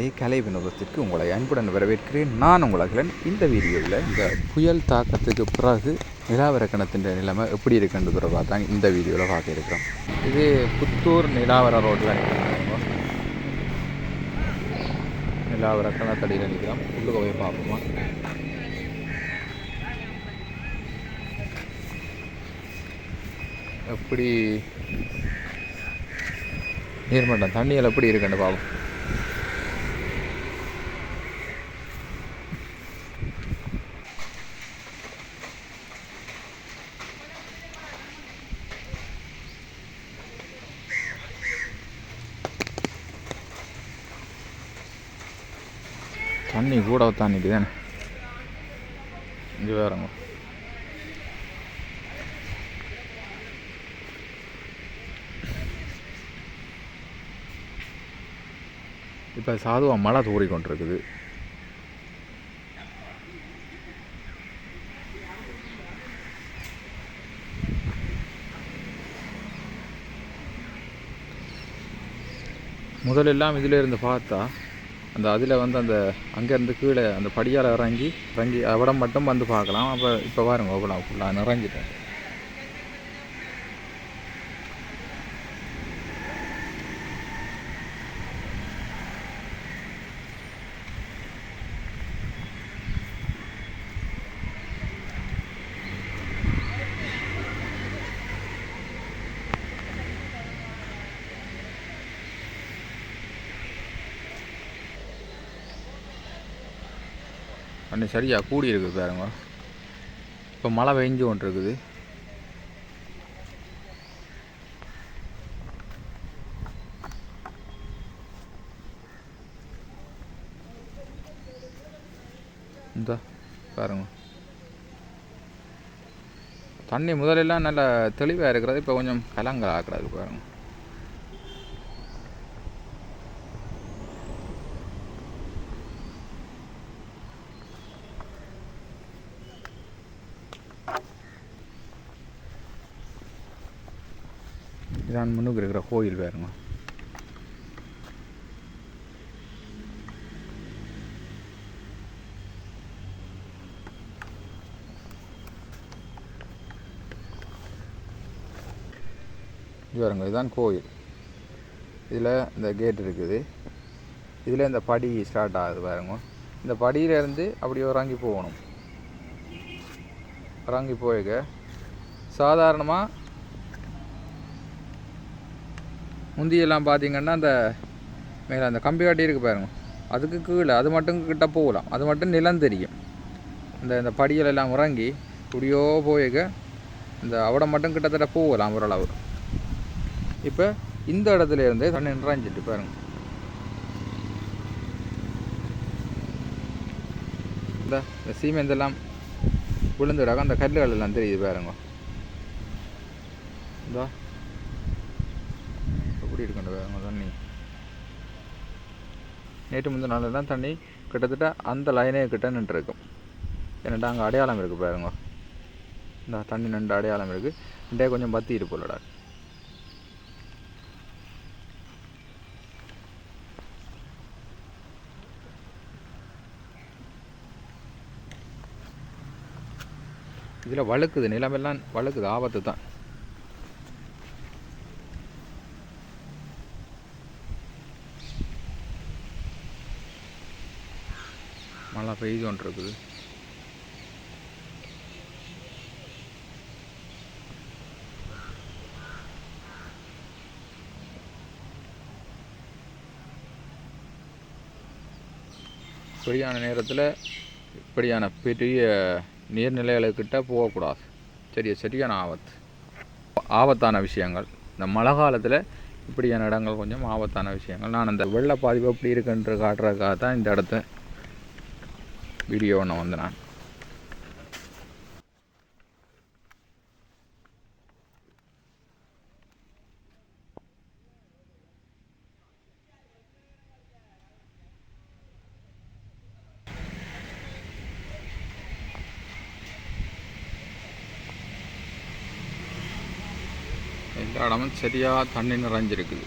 நேர்களே கலை வினோதத்திற்கு உங்களை அன்புடன் வரவேற்கிறேன். நான் உங்கள் அகிலன். இந்த வீடியோவில் இந்த புயல் தாக்கத்துக்கு பிறகு நிலாவரக்கணத்தின் நிலைமை எப்படி இருக்குன்றது தொடர்பாக தான் இந்த வீடியோவில் பார்க்க இருக்கிறோம். இது புத்தூர் நிலாவர ரோட்டில் நிற்கிறோம். நிலாவர கணத்தடியில் நிற்கிறோம். உள்ளுக்க போய் பார்ப்போமா? எப்படி நீர்மட்டம் தண்ணியில் எப்படி இருக்குன்னு பார்ப்போம். தண்ணி கூட தான்? நிற்குதானே இங்கே வேறங்க. இப்போ சாதுவாக மழை தூறிக்கொண்டிருக்குது. முதலெல்லாம் இதில் இருந்து பார்த்தா அந்த அதில் வந்து அந்த அங்கேருந்து கீழே அந்த படியால் இறங்கி இறங்கி அவடம் மட்டும் வந்து பார்க்கலாம். அப்போ இப்போ பாருங்க அவ்வளோ ஃபுல்லாக நிறைஞ்சிட்டேன் தண்ணி சரியாக கூடி இருக்குது பாருங்க. இப்போ மழை பெஞ்சு ஒன்று இருக்குது இந்த பாருங்க. தண்ணி முதலெல்லாம் நல்ல தெளிவாக இருக்கிறது. இப்போ கொஞ்சம் கலங்கல் ஆக்குறது பாருங்கள் இதான் முன்னுக்கு இருக்கிற கோயில் பாருங்க இது பாருங்க இதுதான் கோயில். இதில் இந்த கேட் இருக்குது. இதில் இந்த படி ஸ்டார்ட் ஆகுது பாருங்க. இந்த படியிலேருந்து அப்படி இறங்கி போகணும். இறங்கி போயிக்க சாதாரணமாக முந்தியெல்லாம் பார்த்தீங்கன்னா அந்த மேலே அந்த கம்பி காட்டி இருக்கு பாருங்க. அதுக்கு கீழே அது மட்டும் கிட்ட போகலாம். அது மட்டும் நிலம் தெரியும். இந்த இந்த படிகள் எல்லாம் உறங்கி இப்படியோ போயிக்க இந்த அவடம் மட்டும் கிட்டத்தட்ட போகலாம் ஓரளவு. இப்போ இந்த இடத்துல இருந்து தண்ணி நிறைஞ்சிட்டு பாருங்க. இந்த இந்த சீமெண்ட் எல்லாம் விழுந்துடாக அந்த கல்லுகள் எல்லாம் தெரியுது பாருங்க. இந்தா. எப்படி இருக்கணும் வேறு தண்ணி. நேற்று முந்தின நாள் தான் தண்ணி கிட்டத்தட்ட அந்த லைனே கிட்ட நின்றுருக்கும் ஏன்னாடா அங்கே அடையாளம் இருக்குது பாருங்க. இந்த தண்ணி நின்று அடையாளம் இருக்குது இன்றைய கொஞ்சம் பத்தி இருப்போம்லடா இதில் வழுக்குது நிலமெல்லாம் வழுக்குது ஆபத்து தான். மழை பெய்து கொண்டிருக்குது. இப்படியான நேரத்தில் இப்படியான பெரிய நீர்நிலைகளுக்கிட்ட போகக்கூடாது. சரி சரியான ஆபத்து. ஆபத்தான விஷயங்கள். இந்த மழை காலத்தில் இப்படியான இடங்கள் கொஞ்சம் ஆபத்தான விஷயங்கள். நான் அந்த வெள்ள பாதிப்பு எப்படி இருக்குன்ற காட்டுறதுக்காக தான் இந்த இடத்த வீடியோ ஒன்று வந்து நான். எல்லா இடமும் சரியாக தண்ணி நிறைஞ்சிருக்குது.